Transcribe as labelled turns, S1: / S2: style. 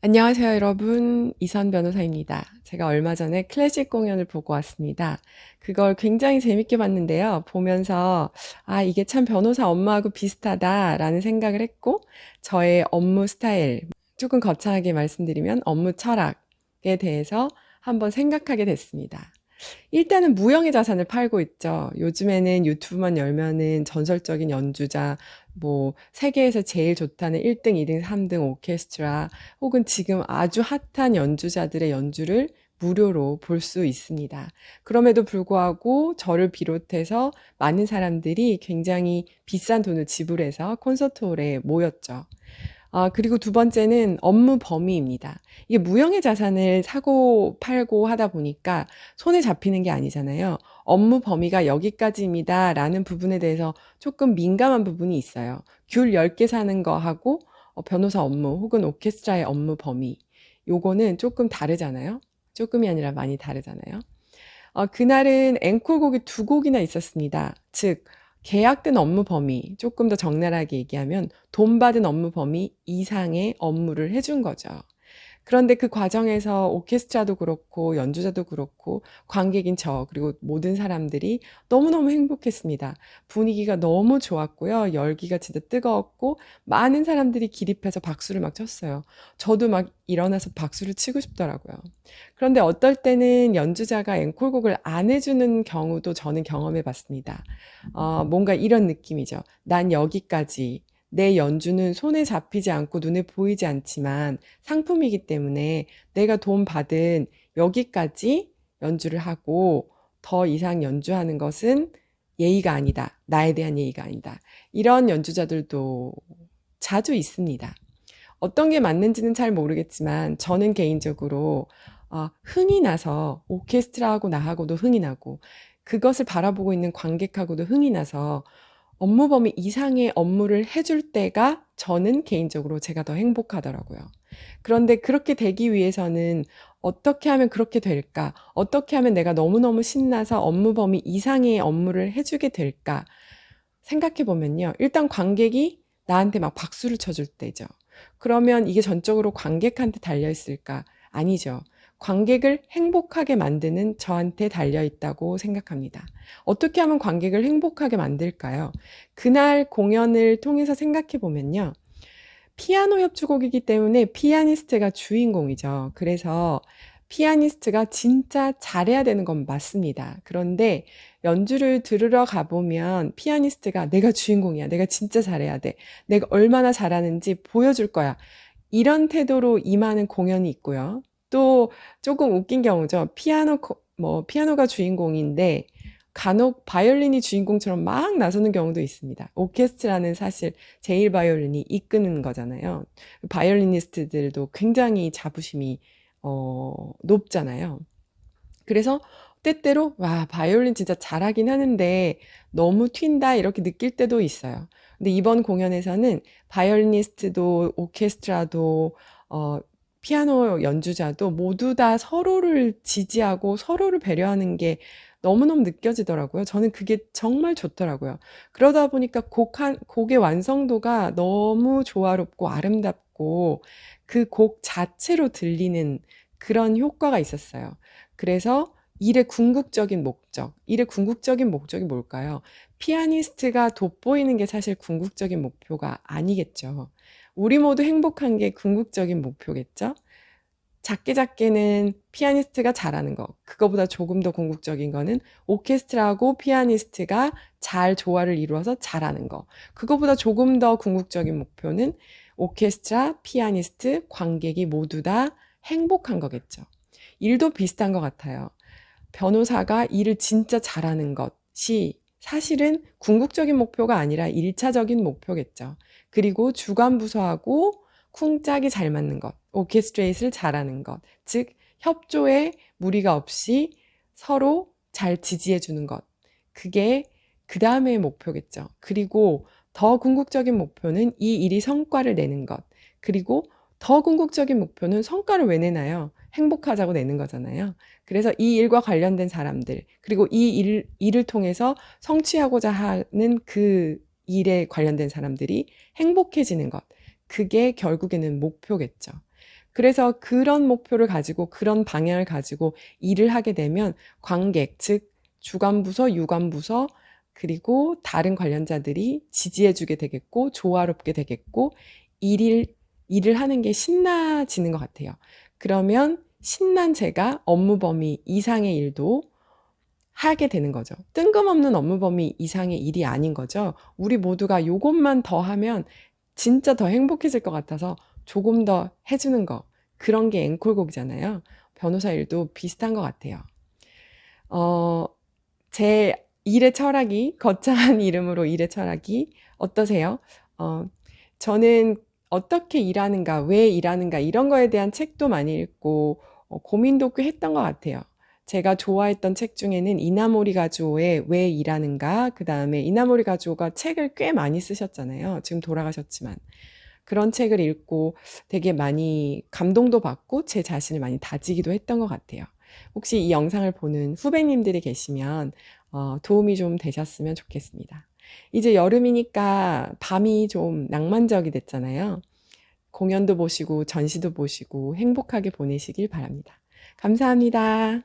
S1: 안녕하세요, 여러분. 이선 변호사입니다. 제가 얼마 전에 클래식 공연을 보고 왔습니다. 그걸 굉장히 재밌게 봤는데요. 보면서, 아, 이게 참 변호사 업무하고 비슷하다라는 생각을 했고, 저의 업무 스타일, 조금 거창하게 말씀드리면 업무 철학에 대해서 한번 생각하게 됐습니다. 일단은 무형의 자산을 팔고 있죠. 요즘에는 유튜브만 열면은 전설적인 연주자, 뭐 세계에서 제일 좋다는 1등, 2등, 3등 오케스트라 혹은 지금 아주 핫한 연주자들의 연주를 무료로 볼 수 있습니다. 그럼에도 불구하고 저를 비롯해서 많은 사람들이 굉장히 비싼 돈을 지불해서 콘서트홀에 모였죠. 아, 그리고 두 번째는 업무 범위입니다. 이게 무형의 자산을 사고 팔고 하다 보니까 손에 잡히는 게 아니잖아요. 업무 범위가 여기까지입니다. 라는 부분에 대해서 조금 민감한 부분이 있어요. 귤 10개 사는 거 하고 어, 변호사 업무 혹은 오케스트라의 업무 범위. 요거는 조금 다르잖아요. 조금이 아니라 많이 다르잖아요. 어, 그날은 앵콜곡이 두 곡이나 있었습니다. 즉, 계약된 업무 범위, 조금 더 적나라하게 얘기하면 돈 받은 업무 범위 이상의 업무를 해준 거죠. 그런데 그 과정에서 오케스트라도 그렇고 연주자도 그렇고 관객인 저 그리고 모든 사람들이 너무너무 행복했습니다. 분위기가 너무 좋았고요. 열기가 진짜 뜨거웠고 많은 사람들이 기립해서 박수를 막 쳤어요. 저도 막 일어나서 박수를 치고 싶더라고요. 그런데 어떨 때는 연주자가 앵콜곡을 안 해주는 경우도 저는 경험해 봤습니다. 어, 뭔가 이런 느낌이죠. 난 여기까지 내 연주는 손에 잡히지 않고 눈에 보이지 않지만 상품이기 때문에 내가 돈 받은 여기까지 연주를 하고 더 이상 연주하는 것은 예의가 아니다. 나에 대한 예의가 아니다. 이런 연주자들도 자주 있습니다. 어떤 게 맞는지는 잘 모르겠지만 저는 개인적으로 어, 흥이 나서 오케스트라하고 나하고도 흥이 나고 그것을 바라보고 있는 관객하고도 흥이 나서 업무 범위 이상의 업무를 해줄 때가 저는 개인적으로 제가 더 행복하더라고요. 그런데 그렇게 되기 위해서는 어떻게 하면 그렇게 될까? 어떻게 하면 내가 너무너무 신나서 업무 범위 이상의 업무를 해주게 될까? 생각해 보면요. 일단 관객이 나한테 막 박수를 쳐줄 때죠. 그러면 이게 전적으로 관객한테 달려 있을까? 아니죠. 관객을 행복하게 만드는 저한테 달려 있다고 생각합니다. 어떻게 하면 관객을 행복하게 만들까요? 그날 공연을 통해서 생각해 보면요. 피아노 협주곡이기 때문에 피아니스트가 주인공이죠. 그래서 피아니스트가 진짜 잘해야 되는 건 맞습니다. 그런데 연주를 들으러 가보면 피아니스트가 내가 주인공이야. 내가 진짜 잘해야 돼. 내가 얼마나 잘하는지 보여줄 거야. 이런 태도로 임하는 공연이 있고요. 또 조금 웃긴 경우죠. 피아노, 뭐, 피아노가 주인공인데, 간혹 바이올린이 주인공처럼 막 나서는 경우도 있습니다. 오케스트라는 사실 제일 바이올린이 이끄는 거잖아요. 바이올리니스트들도 굉장히 자부심이 어, 높잖아요. 그래서 때때로 와 바이올린 진짜 잘하긴 하는데 너무 튄다 이렇게 느낄 때도 있어요. 근데 이번 공연에서는 바이올리니스트도 오케스트라도 어, 피아노 연주자도 모두 다 서로를 지지하고 서로를 배려하는 게 너무너무 느껴지더라고요. 저는 그게 정말 좋더라고요. 그러다 보니까 곡 한, 곡의 완성도가 너무 조화롭고 아름답고 그 곡 자체로 들리는 그런 효과가 있었어요. 그래서 일의 궁극적인 목적, 일의 궁극적인 목적이 뭘까요? 피아니스트가 돋보이는 게 사실 궁극적인 목표가 아니겠죠. 우리 모두 행복한 게 궁극적인 목표겠죠? 작게 작게는 피아니스트가 잘하는 거. 그거보다 조금 더 궁극적인 거는 오케스트라하고 피아니스트가 잘 조화를 이루어서 잘하는 거. 그거보다 조금 더 궁극적인 목표는 오케스트라, 피아니스트, 관객이 모두 다 행복한 거겠죠. 일도 비슷한 것 같아요. 변호사가 일을 진짜 잘하는 것이 사실은 궁극적인 목표가 아니라 일차적인 목표겠죠. 그리고 주간 부서하고 쿵짝이 잘 맞는 것, 오케스트레이트를 잘하는 것, 즉 협조에 무리가 없이 서로 잘 지지해 주는 것. 그게 그 다음의 목표겠죠. 그리고 더 궁극적인 목표는 이 일이 성과를 내는 것. 그리고 더 궁극적인 목표는 성과를 왜 내나요? 행복하자고 내는 거잖아요. 그래서 이 일과 관련된 사람들, 그리고 이 일, 일을 통해서 성취하고자 하는 그 일에 관련된 사람들이 행복해지는 것. 그게 결국에는 목표겠죠. 그래서 그런 목표를 가지고 그런 방향을 가지고 일을 하게 되면 관객, 즉 주관부서, 유관부서, 그리고 다른 관련자들이 지지해주게 되겠고, 조화롭게 되겠고, 일일, 일을 하는 게 신나지는 것 같아요. 그러면 신난 제가 업무 범위 이상의 일도 하게 되는 거죠. 뜬금없는 업무 범위 이상의 일이 아닌 거죠. 우리 모두가 요것만 더 하면 진짜 더 행복해질 것 같아서 조금 더 해주는 거. 그런 게 앵콜곡이잖아요. 변호사 일도 비슷한 것 같아요. 어, 제 일의 철학이, 거창한 이름으로 일의 철학이 어떠세요? 어, 저는 어떻게 일하는가, 왜 일하는가, 이런 거에 대한 책도 많이 읽고, 어, 고민도 꽤 했던 것 같아요. 제가 좋아했던 책 중에는 이나모리 가주오의 왜 일하는가, 그 다음에 이나모리 가주오가 책을 꽤 많이 쓰셨잖아요. 지금 돌아가셨지만. 그런 책을 읽고 되게 많이 감동도 받고 제 자신을 많이 다지기도 했던 것 같아요. 혹시 이 영상을 보는 후배님들이 계시면 어, 도움이 좀 되셨으면 좋겠습니다. 이제 여름이니까 밤이 좀 낭만적이 됐잖아요. 공연도 보시고 전시도 보시고 행복하게 보내시길 바랍니다. 감사합니다.